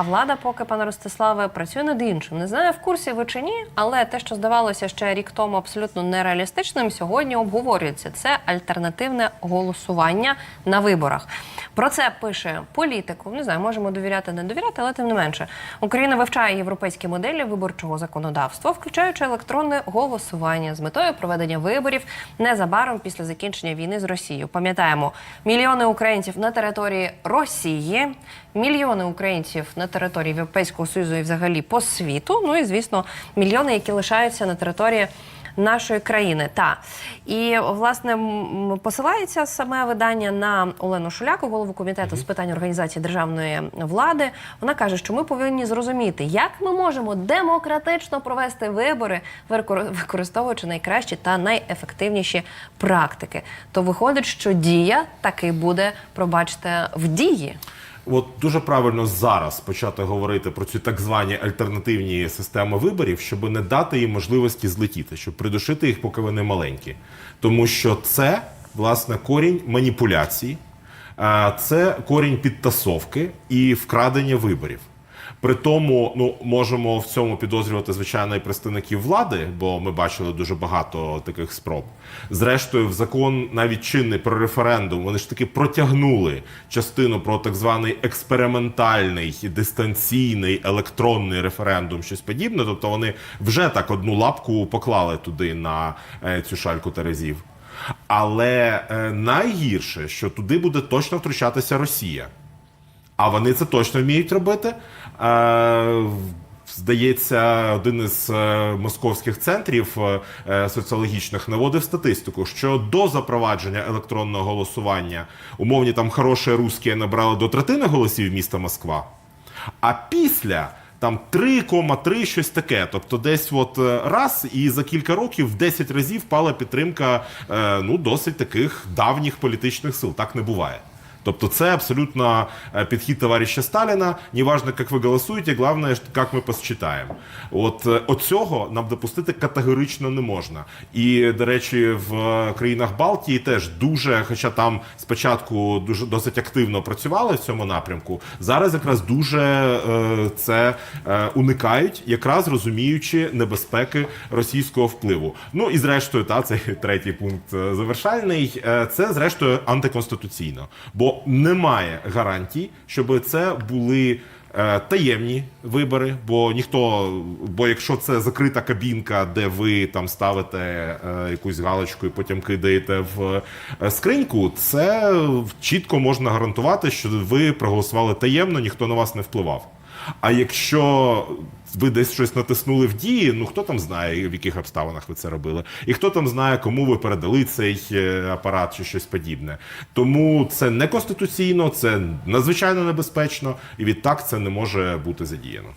А влада, поки пане Ростиславе, працює над іншим. Не знаю, в курсі ви чи ні, але те, що здавалося ще рік тому абсолютно нереалістичним, сьогодні обговорюється. Це альтернативне голосування на виборах. Про це пише політику. Не знаю, можемо довіряти, не довіряти, але тим не менше. Україна вивчає європейські моделі виборчого законодавства, включаючи електронне голосування з метою проведення виборів незабаром після закінчення війни з Росією. Пам'ятаємо, мільйони українців на території Росії, мільйони українців на території Європейського Союзу і взагалі по світу. Ну і звісно, мільйони, які лишаються на території. Нашої країни та і власне посилається саме видання на Олену Шуляку, голову комітету з питань організації державної влади. Вона каже, що ми повинні зрозуміти, як ми можемо демократично провести вибори, викор- використовуючи найкращі та найефективніші практики. То виходить, що дія таки буде, пробачте, в дії. От дуже правильно зараз почати говорити про ці так звані альтернативні системи виборів, щоб не дати їм можливості злетіти, щоб придушити їх, поки вони маленькі. Тому що це власне корінь маніпуляцій, це корінь підтасовки і вкрадення виборів. При тому, ну можемо в цьому підозрювати звичайно і представників влади, бо ми бачили дуже багато таких спроб. Зрештою, в закон навіть чинний про референдум вони ж таки протягнули частину про так званий експериментальний дистанційний електронний референдум, щось подібне. Тобто вони вже так одну лапку поклали туди на е, цю шальку терезів. Але е, найгірше, що туди буде точно втручатися Росія. А вони це точно вміють робити. Е, Здається, один із е, московських центрів е, соціологічних наводив статистику, що до запровадження електронного голосування умовні там хороші русські набрали до третини голосів міста Москва, а після там 3,3 щось таке. Тобто, десь от раз і за кілька років в 10 разів впала підтримка ну досить таких давніх політичних сил. Так не буває. Тобто це абсолютно е, підхід товариша Сталіна. Неважно, як ви голосуєте, головне, як ми посчитаємо. От е, оцього нам допустити категорично не можна. І, до речі, в е, країнах Балтії теж дуже, хоча там спочатку дуже досить активно працювали в цьому напрямку, зараз якраз дуже е, це е, уникають, якраз розуміючи небезпеки російського впливу. Ну і зрештою, та цей третій пункт завершальний. Це зрештою антиконституційно, бо немає гарантій, щоб це були. е, Таємні вибори, бо ніхто, бо якщо це закрита кабінка, де ви там ставите е, якусь галочку і потім кидаєте в е, скриньку, це чітко можна гарантувати, що ви проголосували таємно, ніхто на вас не впливав. А якщо ви десь щось натиснули в дії, ну хто там знає, в яких обставинах ви це робили, і хто там знає, кому ви передали цей е, апарат чи щось подібне. Тому це не конституційно, це надзвичайно небезпечно, і відтак це не може бути задіяно.